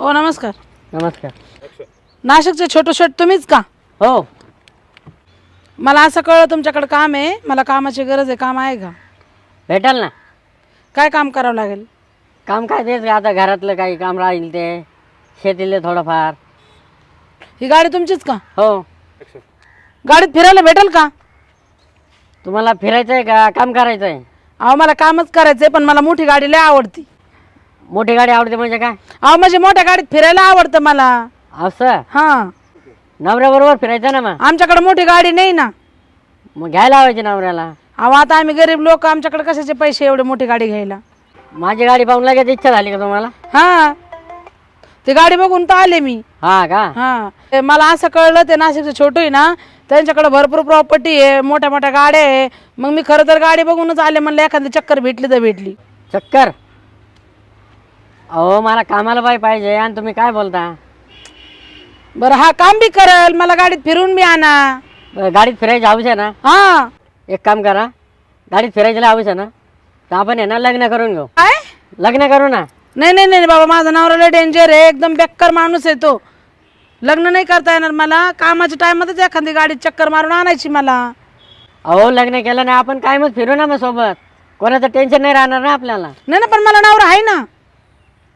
हो नमस्कार. नमस्कार. नाशिकचे छोटू शेट तुम्हीच का? हो. मला असं कळलं तुमच्याकडे काम आहे. मला कामाची गरज आहे. काम आहे का? भेटाल ना. काय काम करावं लागेल? काम काय तेच का आता घरातलं काही काम राहील ते. शेतीले थोडंफार. ही गाडी तुमचीच का? हो. गाडीत फिरायला भेटेल का? तुम्हाला फिरायचं आहे का? काम करायचं आहे अहो मला कामच करायचंय पण मला मोठी गाडी लय आवडती. मोठी गाडी आवडते म्हणजे काय? अहो म्हणजे मोठ्या गाडीत फिरायला आवडतं मला. असं? हां. नवऱ्याबरोबर फिरायचं ना मग? आमच्याकडे मोठी गाडी नाही ना. मग घ्यायला लावायची नवऱ्याला? अहो आता आम्ही गरीब लोक आमच्याकडे कशाचे पैसे एवढे मोठी गाडी घ्यायला? माझी गाडी पाहून लगेच इच्छा झाली का तुम्हाला? हां. ती गाडी बघून तर आले मी. हा का? हां. ते मला असं कळलं ते नाशिकचं छोटू आहे ना त्यांच्याकडे भरपूर प्रॉपर्टी आहे मोठ्या मोठ्या गाड्या आहे. मग मी खरं तर गाडी बघूनच आले म्हणलं एखादी चक्कर भेटली तर भेटली. चक्कर? अहो मला कामाला बाई पाहिजे आणि तुम्ही काय बोलता? बरं हा काम बी करल मला गाडीत फिरून बी आणा. बरं, गाडीत फिरायची हौस आहे ना? हा. एक काम करा गाडीत फिरायची लय हौस आहे ना? तर आपण आहे ना लग्न करून घेऊ. काय? लग्न करू ना? नाही नाही नाही बाबा माझा नवरा डेंजर आहे एकदम बेकार माणूस आहे तो. लग्न नाही करता येणार मला कामाच्या टायमातच एखादी गाडीत चक्कर मारून आणायची मला. अहो लग्न केलं ना आपण काय मग फिरू ना मग सोबत. कोणाचं टेन्शन नाही राहणार ना आपल्याला. नाही ना पण मला नवरा आहे ना.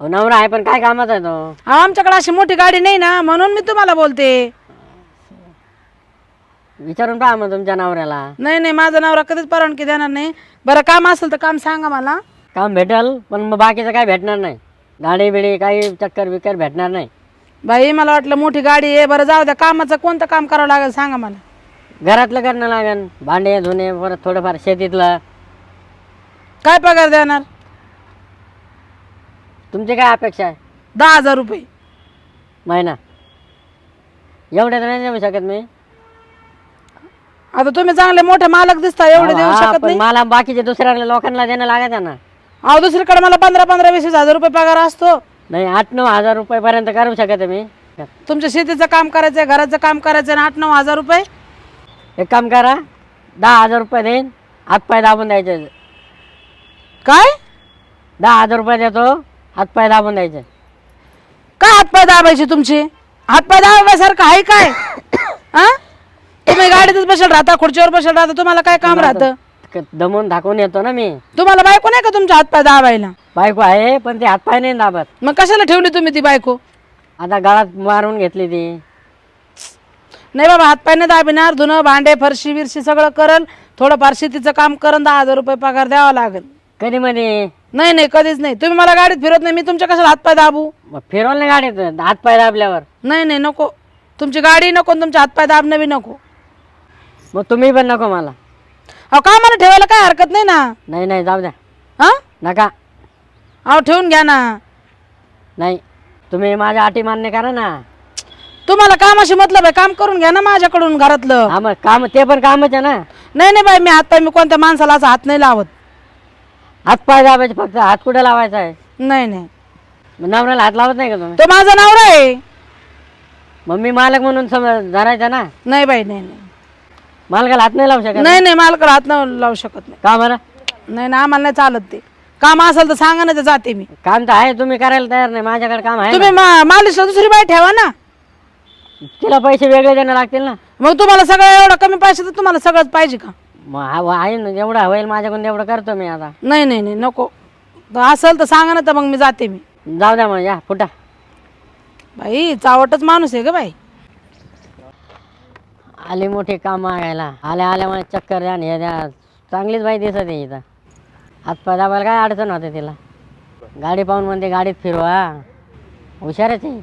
अहो नवरा आहे पण काय कामाचा आहे तो? अहो, आमच्याकडे अशी मोठी गाडी नाही ना म्हणून मी तुम्हाला बोलते. विचारून पहा मग तुमच्या नवऱ्याला. नाही नाही माझा नवरा कधीच परवानगी देणार नाही. बरं काम असेल तर काम सांगा मला. काम भेटल पण मग बाकीचं काय भेटणार नाही. गाडी बिडी काही चक्कर बिक्कर भेटणार नाही. बाई मला वाटलं मोठी गाडी आहे. बरं जाऊ द्या कामाचं कोणतं काम करावं लागेल सांगा मला. घरातलं करणं लागेल. भांडे धुणे परत थोडंफार शेतीतलं. काय पगार देणार? तुमची काय अपेक्षा आहे? दहा हजार रुपये. महिना. एवढे तर नाही देऊ शकत मी. आता तुम्ही चांगले मोठे मालक दिसता एवढे देऊ हा, शकत पण नाही. मला बाकीचे दुसऱ्या लोकांना देणं लागायचं ना. अहो दुसरीकडे मला पंधरा पंधरा वीस वीस हजार रुपये पगार असतो. नाही आठ नऊ हजार रुपयेपर्यंत करू शकत आहे मी. तुमच्या शेतीचं काम करायचंय घराचं काम करायचं आणि आठ नऊ हजार रुपये? एक काम करा दहा हजार रुपये देईन हातपाय दाबून द्यायचे. काय? दहा हजार रुपये देतो. हातपाय दाबून द्यायचे. काय हातपाय दाबायचे तुमचे? हातपाय दाबायसारखं आहे काय? हा तुम्ही गाडीतच बसेल राहता खुर्चीवर बसेल राहता तुम्हाला काय काम राहतं? क- दमून दाखवून येतो ना मी. तुम्हाला बायको नाही का तुमच्या हातपाय दाबायला? बायको आहे पण ते हातपाय नाही दाबत. मग कशाला ठेवली तुम्ही ती बायको? आता गळात मारून घेतली ती. नाही बाबा हातपाय नाही दाबिनार धुणं भांडे फरशी बिरशी सगळं करल थोडंफार शेतीचं काम करन दहा हजार रुपये पगार द्यावा लागेल. कधी मध्ये नाही नाही कधीच नाही. तुम्ही मला गाडीत फिरत नाही मी तुमच्या कशाला हातपाय दाबू? मग फिरवलं नाही गाडीत हातपाय दाबल्यावर. नाही नाही नको. तुमची गाडी नको आणि तुमचे हातपाय दाबणं बी नको. मग तुम्ही पण नको मला. अहो का मला ठेवायला काय हरकत नाही ना? नाही नाही जाऊ द्या. हा? नका. अहो ठेवून घ्या ना. नाही तुम्ही माझ्या अटी मान्य करा ना. तुम्हाला कामाशी मतलब आहे काम करून घ्या ना माझ्याकडून घरातलं. हा मग काम ते पण कामच आहे ना. नाही नाही बाई मी हातपाय मी कोणत्या माणसाला असा हात नाही लावत. हातपाय दाबायचे फक्त. हात कुठे लावायचा आहे? नाही नाही. मग नवऱ्याला हात लावत नाही का तुम्ही? तो माझा नवरा आहे. मग मी मालक म्हणून समज धरायचा ना? नाही बाई नाही नाही. मालकाला हात नाही लावू शकत नाही नाही मालकाला हात नाही लावू शकत नाही का बरं? नाही ना आम्हाला नाही चालत ते. काम असेल तर सांगा ना जाते मी. काम तर आहे तुम्ही करायला तयार नाही. माझ्याकडे काम आहे तुम्ही मा- मालिशला दुसरी बाई ठेवा ना ना. तिला पैसे वेगळे देणं लागतील ना? मग तुम्हाला सगळं एवढं कमी पैसे तर तुम्हाला सगळंच पाहिजे का? मग आहे ना जेवढं होईल माझ्याकडून तेवढं करतो मी आता. नाही नाही नाही नको. तर असेल तर सांगा ना तर मग मी जाते मी. जाऊ द्या मग या फुटा. बाई चावटच माणूस आहे ग बाई. आली मोठी काम मागायला. आल्या आल्या मला चक्कर द्या आणि हे द्या. चांगलीच बाई दिसत आहे इथं. हातपाय दाबायला काय अडचण होते तिला? गाडी पाहून म्हणते गाडीत फिरवा. हुशारच आहे.